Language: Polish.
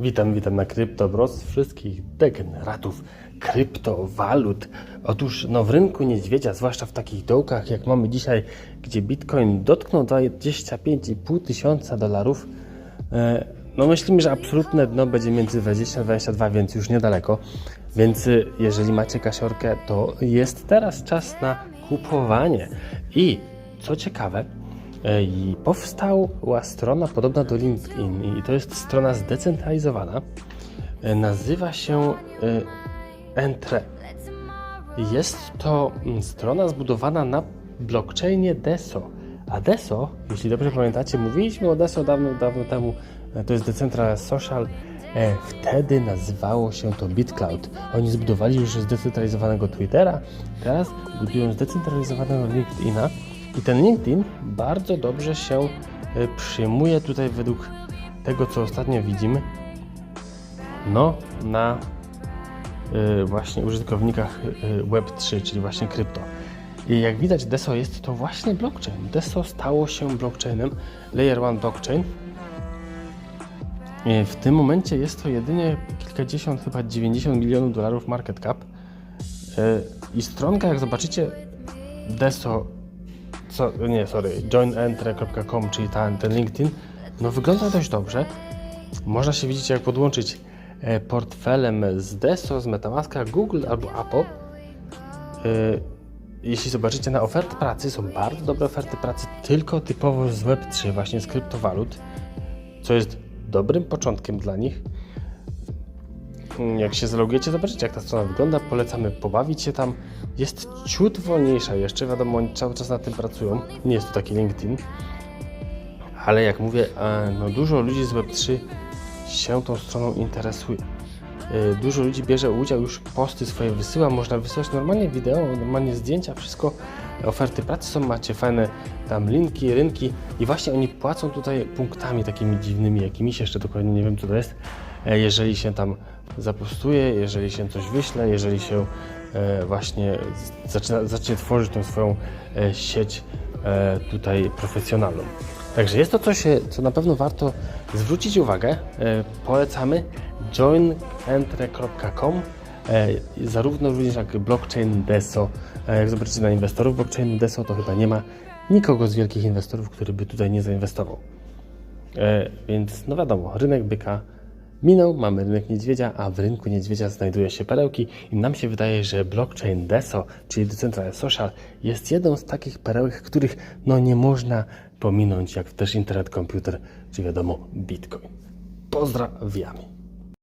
Witam, witam na CryptoBros wszystkich degeneratów kryptowalut. Otóż no, w rynku niedźwiedzia, zwłaszcza w takich dołkach jak mamy dzisiaj, gdzie Bitcoin dotknął 25,5 tysiąca dolarów, e, no myślimy, że absolutne dno będzie między 20 a 22, więc już niedaleko. Więc y, jeżeli macie kasiorkę, to jest teraz czas na kupowanie. I co ciekawe, E, I powstała strona podobna do LinkedIn i to jest strona zdecentralizowana. E, Nazywa się e, Entre. Jest to mm, strona zbudowana na blockchainie DESO. A DESO, jeśli dobrze pamiętacie, mówiliśmy o DESO dawno, dawno temu, e, to jest Decentralized Social. Wtedy nazywało się to BitCloud. Oni zbudowali już zdecentralizowanego Twittera, teraz budują zdecentralizowanego LinkedIna. I ten LinkedIn bardzo dobrze się e, przyjmuje tutaj według tego, co ostatnio widzimy, no na e, właśnie użytkownikach e, Web3, czyli właśnie krypto. I jak widać, DESO jest to właśnie blockchain. DESO stało się blockchainem, Layer 1 blockchain. W tym momencie jest to jedynie kilkadziesiąt, chyba 90 milionów dolarów market cap. I stronka, jak zobaczycie, DESO co, nie, sorry, joinentre.com, czyli ta, ten LinkedIn, no wygląda dość dobrze. Można się widzieć, jak podłączyć e, portfelem z Deso, z Metamaska, Google albo Apple. E, Jeśli zobaczycie na oferty pracy, są bardzo dobre oferty pracy, tylko typowo z Web3, właśnie z kryptowalut, co jest dobrym początkiem dla nich. Jak się zalogujecie, zobaczycie jak ta strona wygląda. Polecamy pobawić się tam. Jest ciut wolniejsza jeszcze, wiadomo, oni cały czas nad tym pracują. Nie jest to taki LinkedIn. Ale jak mówię, e, no dużo ludzi z Web3 się tą stroną interesuje. E, Dużo ludzi bierze udział, już posty swoje wysyła, można wysyłać normalnie wideo, normalnie zdjęcia, wszystko. Oferty pracy są, macie fajne tam linki, rynki i właśnie oni płacą tutaj punktami takimi dziwnymi, jakimiś, jeszcze dokładnie nie wiem co to jest, jeżeli się tam zapostuje, jeżeli się coś wyśle, jeżeli się e, właśnie zaczyna, zacznie tworzyć tą swoją e, sieć e, tutaj profesjonalną. Także jest to coś, e, co na pewno warto zwrócić uwagę. E, Polecamy joinentre.com e, zarówno również jak blockchain DESO. E, Jak zobaczycie na inwestorów blockchain DESO, to chyba nie ma nikogo z wielkich inwestorów, który by tutaj nie zainwestował. E, Więc no wiadomo, rynek byka minął, mamy rynek niedźwiedzia, a w rynku niedźwiedzia znajdują się perełki i nam się wydaje, że blockchain DESO, czyli Decentralized Social, jest jedną z takich perełek, których no nie można pominąć, jak też internet komputer, czy wiadomo Bitcoin. Pozdrawiamy.